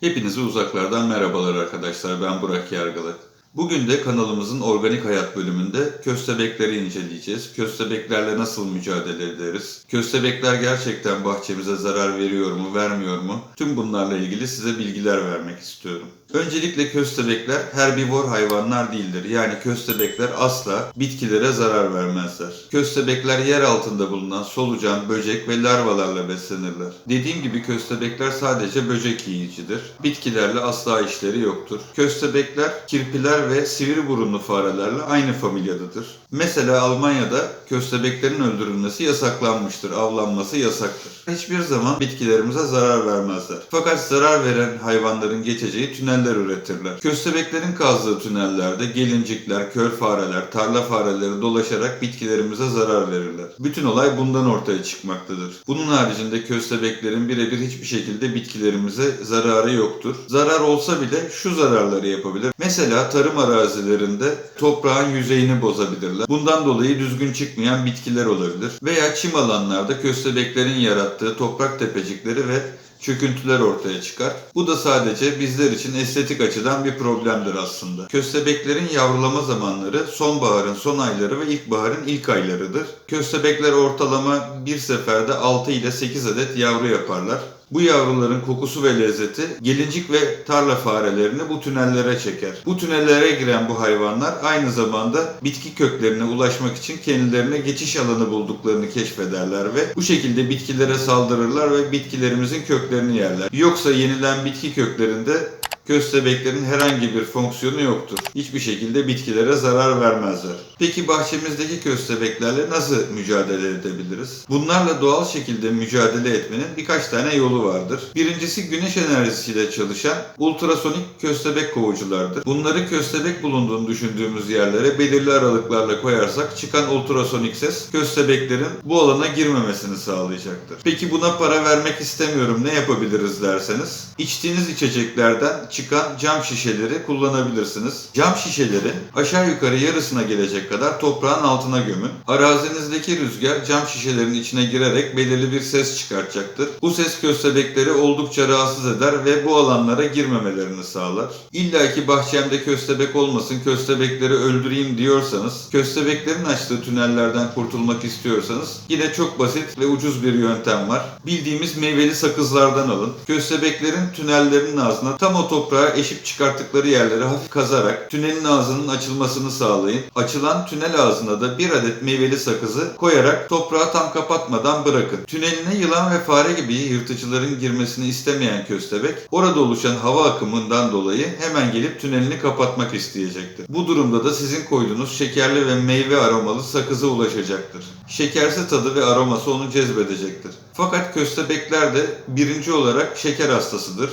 Hepinize uzaklardan merhabalar arkadaşlar. Ben Burak Yargılı. Bugün de kanalımızın Organik Hayat bölümünde köstebekleri inceleyeceğiz. Köstebeklerle nasıl mücadele ederiz? Köstebekler gerçekten bahçemize zarar veriyor mu, vermiyor mu? Tüm bunlarla ilgili size bilgiler vermek istiyorum. Öncelikle köstebekler herbivor hayvanlar değildir. Yani köstebekler asla bitkilere zarar vermezler. Köstebekler yer altında bulunan solucan, böcek ve larvalarla beslenirler. Dediğim gibi köstebekler sadece böcek yiyicidir. Bitkilerle asla işleri yoktur. Köstebekler kirpiler ve sivri burunlu farelerle aynı familyadadır. Mesela Almanya'da köstebeklerin öldürülmesi yasaklanmıştır, avlanması yasaktır. Hiçbir zaman bitkilerimize zarar vermezler. Fakat zarar veren hayvanların geçeceği tüneller üretirler. Köstebeklerin kazdığı tünellerde gelincikler, kör fareler, tarla fareleri dolaşarak bitkilerimize zarar verirler. Bütün olay bundan ortaya çıkmaktadır. Bunun haricinde köstebeklerin birebir hiçbir şekilde bitkilerimize zararı yoktur. Zarar olsa bile şu zararları yapabilir. Mesela tarım arazilerinde toprağın yüzeyini bozabilirler. Bundan dolayı düzgün çıkmayan bitkiler olabilir. Veya çim alanlarda köstebeklerin yarattığı toprak tepecikleri ve çöküntüler ortaya çıkar. Bu da sadece bizler için estetik açıdan bir problemdir aslında. Köstebeklerin yavrulama zamanları sonbaharın son ayları ve ilkbaharın ilk aylarıdır. Köstebekler ortalama bir seferde 6 ile 8 adet yavru yaparlar. Bu yavruların kokusu ve lezzeti gelincik ve tarla farelerini bu tünellere çeker. Bu tünellere giren bu hayvanlar aynı zamanda bitki köklerine ulaşmak için kendilerine geçiş alanı bulduklarını keşfederler ve bu şekilde bitkilere saldırırlar ve bitkilerimizin köklerini yerler. Yoksa yenilen bitki köklerinde köstebeklerin herhangi bir fonksiyonu yoktur. Hiçbir şekilde bitkilere zarar vermezler. Peki bahçemizdeki köstebeklerle nasıl mücadele edebiliriz? Bunlarla doğal şekilde mücadele etmenin birkaç tane yolu vardır. Birincisi güneş enerjisiyle çalışan ultrasonik köstebek kovuculardır. Bunları köstebek bulunduğunu düşündüğümüz yerlere belirli aralıklarla koyarsak çıkan ultrasonik ses köstebeklerin bu alana girmemesini sağlayacaktır. Peki buna para vermek istemiyorum ne yapabiliriz derseniz içtiğiniz içeceklerden çıkan cam şişeleri kullanabilirsiniz. Cam şişelerin aşağı yukarı yarısına gelecek kadar toprağın altına gömün. Arazinizdeki rüzgar cam şişelerin içine girerek belirli bir ses çıkartacaktır. Bu ses köstebekleri oldukça rahatsız eder ve bu alanlara girmemelerini sağlar. İlla ki bahçemde köstebek olmasın, köstebekleri öldüreyim diyorsanız, köstebeklerin açtığı tünellerden kurtulmak istiyorsanız yine çok basit ve ucuz bir yöntem var. Bildiğimiz meyveli sakızlardan alın. Köstebeklerin tünellerinin ağzına tam o toprağa eşip çıkarttıkları yerleri hafif kazarak tünelin ağzının açılmasını sağlayın. Açılan tünel ağzına da bir adet meyveli sakızı koyarak toprağı tam kapatmadan bırakın. Tüneline yılan ve fare gibi yırtıcıların girmesini istemeyen köstebek orada oluşan hava akımından dolayı hemen gelip tünelini kapatmak isteyecektir. Bu durumda da sizin koyduğunuz şekerli ve meyve aromalı sakıza ulaşacaktır. Şekersi tadı ve aroması onu cezbedecektir. Fakat köstebekler de birinci olarak şeker hastasıdır.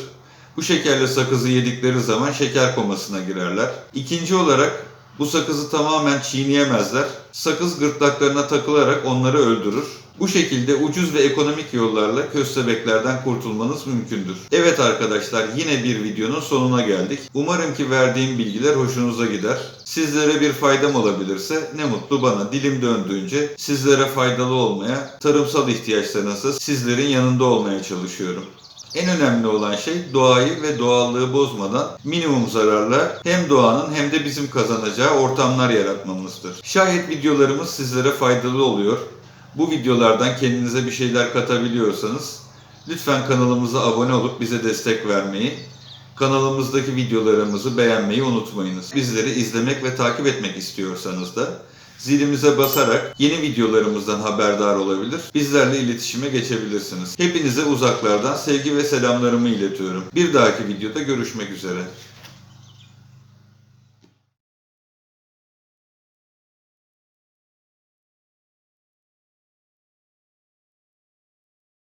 Bu şekerli sakızı yedikleri zaman şeker komasına girerler. İkinci olarak bu sakızı tamamen çiğneyemezler. Sakız gırtlaklarına takılarak onları öldürür. Bu şekilde ucuz ve ekonomik yollarla köstebeklerden kurtulmanız mümkündür. Evet arkadaşlar yine bir videonun sonuna geldik. Umarım ki verdiğim bilgiler hoşunuza gider. Sizlere bir faydam olabilirse ne mutlu bana. Dilim döndüğünce sizlere faydalı olmaya, tarımsal ihtiyaçlarınızda sizlerin yanında olmaya çalışıyorum. En önemli olan şey doğayı ve doğallığı bozmadan minimum zararla hem doğanın hem de bizim kazanacağı ortamlar yaratmamızdır. Şayet videolarımız sizlere faydalı oluyor, bu videolardan kendinize bir şeyler katabiliyorsanız lütfen kanalımıza abone olup bize destek vermeyi, kanalımızdaki videolarımızı beğenmeyi unutmayınız. Bizleri izlemek ve takip etmek istiyorsanız da zilimize basarak yeni videolarımızdan haberdar olabilir, bizlerle iletişime geçebilirsiniz. Hepinize uzaklardan sevgi ve selamlarımı iletiyorum. Bir dahaki videoda görüşmek üzere.